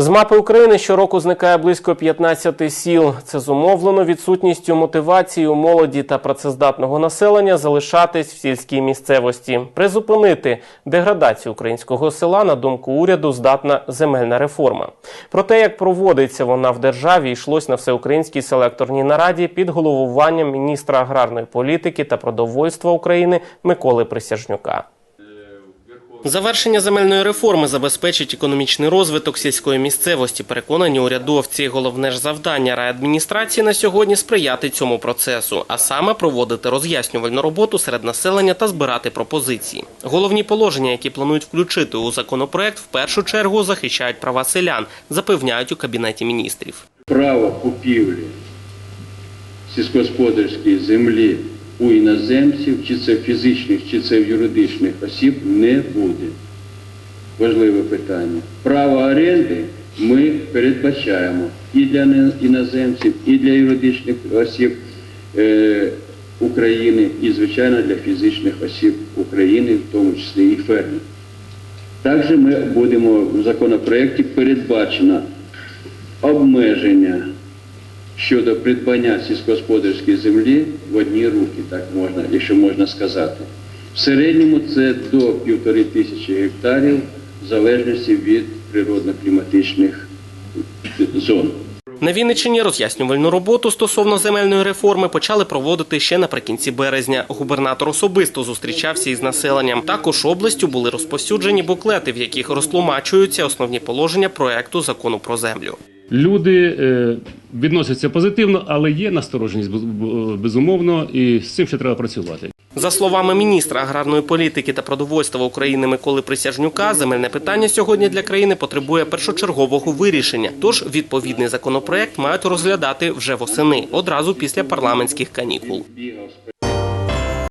З мапи України щороку зникає близько 15 сіл. Це зумовлено відсутністю мотивації у молоді та працездатного населення залишатись в сільській місцевості. Призупинити деградацію українського села, на думку уряду, здатна земельна реформа. Про те, як проводиться вона в державі, йшлось на всеукраїнській селекторній нараді під головуванням міністра аграрної політики та продовольства України Миколи Присяжнюка. Завершення земельної реформи забезпечить економічний розвиток сільської місцевості. Переконані урядовці. Головне ж завдання райадміністрації на сьогодні сприяти цьому процесу, а саме проводити роз'яснювальну роботу серед населення та збирати пропозиції. Головні положення, які планують включити у законопроект, в першу чергу захищають права селян, запевняють у кабінеті міністрів. право купівлі сільськогосподарської землі у іноземців, чи це фізичних, чи це юридичних осіб, не буде. Важливе питання. Право оренди ми передбачаємо і для іноземців, і для юридичних осіб е, України, і, звичайно, для фізичних осіб України, в тому числі і фермерів. Також ми будемо в законопроекті передбачено обмеження щодо придбання сільськогосподарської землі в одні руки, так можна, якщо можна сказати. В середньому це до півтори тисячі гектарів в залежності від природно-кліматичних зон. На Вінниччині роз'яснювальну роботу стосовно земельної реформи почали проводити ще наприкінці березня. Губернатор особисто зустрічався із населенням. Також областю були розповсюджені буклети, в яких розтлумачуються основні положення проекту закону про землю. Люди е, відносяться позитивно, але є настороженість безумовно, і з цим ще треба працювати. За словами міністра аграрної політики та продовольства України Миколи Присяжнюка, земельне питання сьогодні для країни потребує першочергового вирішення. Тож відповідний законопроект мають розглядати вже восени, одразу після парламентських канікул.